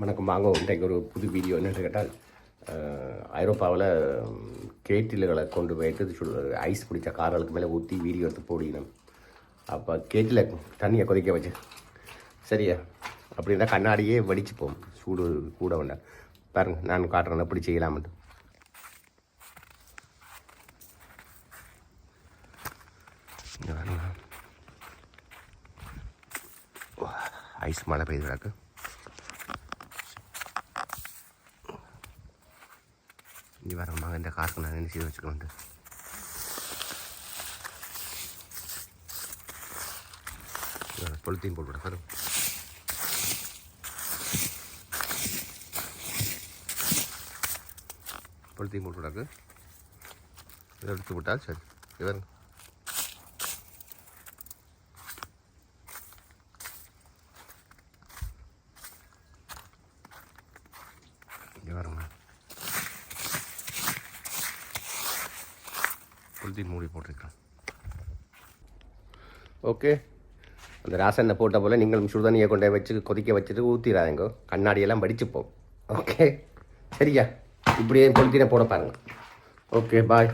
வணக்கம். வாங்க இன்றைக்கு ஒரு புது வீடியோ என்னென்னு கேட்டால் ஐரோப்பாவில் கேட்டில்களை கொண்டு போயிட்டு சுடு ஐஸ் பிடிச்ச கார்களுக்கு மேலே ஊற்றி வீடியோ எடுத்து போடினோம் அப்போ கேட்டில் தண்ணியை கொதிக்க வச்சு. சரியா? அப்படின்னா கண்ணாடியே வடிச்சுப்போம். சூடு கூட ஒன்று பாருங்க நான் காட்டுறேன் எப்படி செய்யலாம்னு. ஐஸ் மழை பெய்து கிடக்கு. இங்கே வேறு மகன் இந்த காருக்கு நான் என்ன செய்து வச்சுக்கணும் பொலித்தீன் போட்டு வரும் பொலித்தீன் போட்டு விடாக்கு எடுத்து விட்டால் சரி இவர் இங்கே வருங்க பொலித்தீன் மூடி போட்டிருக்கேன். ஓகே. அந்த ராசனை போட்ட போல் நீங்களும் சுடுதண்ணியை கொண்டு வச்சு கொதிக்க வச்சுட்டு ஊற்றிடாதீங்க கண்ணாடியெல்லாம் வடிச்சுப்போம் ஓகே. சரியா? இப்படியே பொலித்தீனை போட பாருங்க. Okay bye